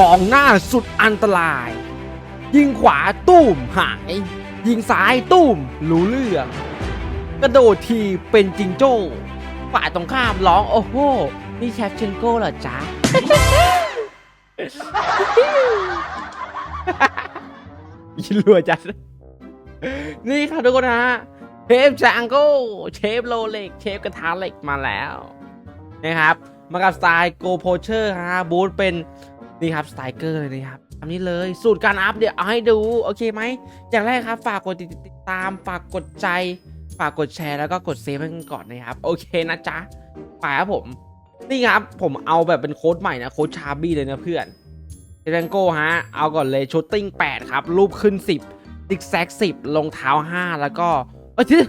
กองหน้าสุดอันตราย ยิงขวาตุ้มหาย ยิงซ้ายตุ้มรู้เรื่อง กระโดดทีเป็นจิงโจ้ฝ่ายตรงข้ามร้องโอ้โห นี่แชฟเชนโก้เหรอจ๊ะ ยินรัวจัด นี่ครับทุกคนฮะเชฟจังโก้เชฟโรเล็ก เชฟกระทะเหล็กมาแล้ว นะครับ มากับสไตล์โกโพเชอร์ฮะบูธเป็น นี่ครับสไตเกอร์เลยนะครับทำนี้เลยสูตรการอัพเดี๋ยวเอาให้ดูโอเคไหมอย่างแรกครับฝากกดติดตามฝากกดใจ ฝากกดแชร์แล้วก็กดเซฟให้กันก่อนนะครับโอเคนะจ๊ะไปครับผม นี่ครับผมเอาแบบเป็นโค้ดใหม่นะโค้ดชาร์บี้เลยนะเพื่อนเจนโก้ฮะเอาก่อนเลยชูตติ้ง8ครับรูปขึ้น 10ซิกแซก10ลงเท้า 5 แล้วก็เอ้ยที่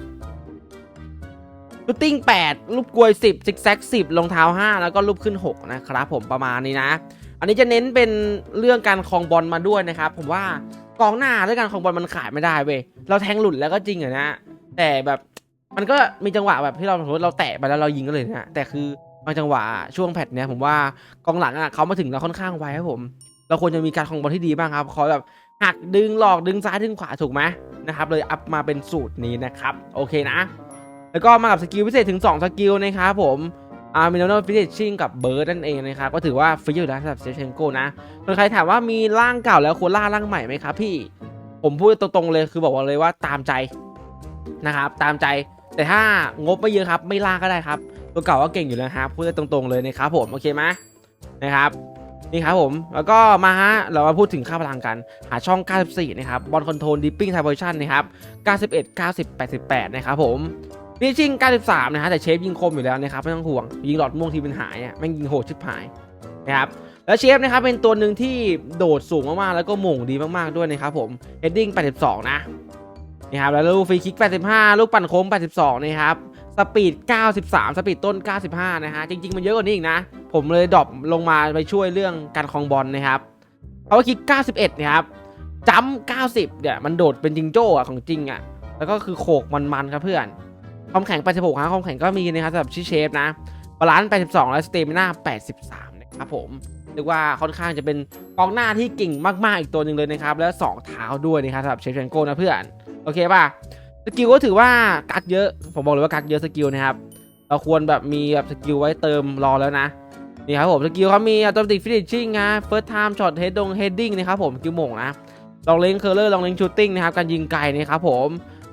ชูตติ้ง 8 รูปกลวย 10ซิกแซก10 ลงเท้า 5 แล้วก็รูปขึ้น 6 นะครับผมประมาณนี้นะ นนี้จะเน้นเป็นเรื่องการคลองบอลมาด้วยนะครับ ผมว่ากองหน้าเรื่องการคลองบอลมันขายไม่ได้เว้ยเราแทงหลุดแล้วก็จริงอะนะแต่แบบมันก็มีจังหวะแบบที่เราสมมติเราแตะไปแล้วเรายิงก็เลยนะแต่คือบางจังหวะช่วงแพทเนี้ยผมว่ากองหลังอะเขามาถึงเราค่อนข้างไวครับผม เราควรจะมีการคลองบอลที่ดีบ้างครับคอยแบบหักดึงหลอกดึงซ้ายดึงขวาถูกไหมนะครับเลยอัพมาเป็นสูตรนี้นะครับโอเคนะ แล้วก็มากับสกิลพิเศษถึง 2 สกิลนะครับผม อ่ามิโนโนฟิชชิ่งกับเบิร์ดนั่นเองนะครับก็ถือว่าฟรีอยู่แล้วสำหรับเซเชนโกนะส่วนใครถามว่ามีร่างเก่าแล้วควรล่าร่างใหม่ไหมครับพี่ ผมพูดตรงๆเลยคือบอกว่าเลยว่าตามใจนะครับตามใจแต่ถ้างบไม่เยอะครับไม่ล่าก็ได้ครับ ตัวเก่าก็เก่งอยู่แล้วครับพูดตรงๆเลยนะครับผมโอเคไหมนะครับนี่ครับผมแล้วก็มาฮะเรามาพูดถึงค่าพลังกัน หาช่อง 94 นะครับบอลคอนโทรลดิปปิ้งไทเวอร์ชันนะครับ 91 90 88 นะครับผม ฟิชชิ่ง93นะฮะแต่เชฟยิงคมอยู่แล้วนะครับไม่ต้องห่วง ยิงหลอดม่วงที่เป็นหายอะแม่งยิงโหดชิบหายนะครับแล้วเชฟนะครับเป็นตัวหนึ่งที่โดดสูงมากๆแล้วก็หม่งดีมากๆด้วยนะครับผมเฮดดิ้ง82 นะนี่ครับแล้วลูกฟรีคิก 85 ลูกปั่นโค้ง 82 นะครับสปีด 93 สปีดต้น 95 นะฮะ จริง ๆ มันเยอะกว่านี้อีกนะ ผมเลยดรอปลงมาไปช่วยเรื่องการคลองบอลนะครับเขาคิด91 นะครับจัมป์90 เนี่ย มันโดดเป็นจิงโจ้อะของจริงอะแล้วก็คือโขกมันๆครับเพื่อน ความแข็ง 86ฮะความแข็งก็มีนะครับสำหรับชิเชฟนะบาลานซ์82 และสเตมิน่า83 นะครับผมเรียกว่าค่อนข้างจะเป็นกองหน้าที่เก่งมากๆอีกตัวหนึ่งเลยนะครับ แล้ว 2 เท้าด้วยนะครับสำหรับเชฟเชนโก้นะเพื่อน โอเคป่ะสกิลก็ถือว่ากักเยอะ ผมบอกเลยว่ากักเยอะสกิลนะครับเราควรแบบมีแบบสกิลไว้เติมรอแล้วนะนี่ครับผมสกิลเขามีอัตโนมัติฟินิชชิ่งนะเฟิร์สไทม์ช็อตเฮดดงเฮดดิ้งนะครับผมสกิลโหม่งนะลองเล้งเคอร์เลอร์ลองเล้งชูตติ้งนะครับการยิงไกลนะครับผม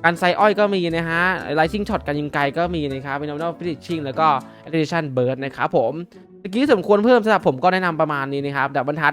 การไซอ้อยก็มีนะฮะไลซิ่งช็อตการยิงไกลก็มีนะครับเป็นอัตโนมัติฟินิชชิ่งแล้วก็แอคทิชันเบิร์ดนะครับผมเมื่อกี้สมควรเพิ่มสำหรับผมก็แนะนำประมาณนี้นะครับดับบรรทัด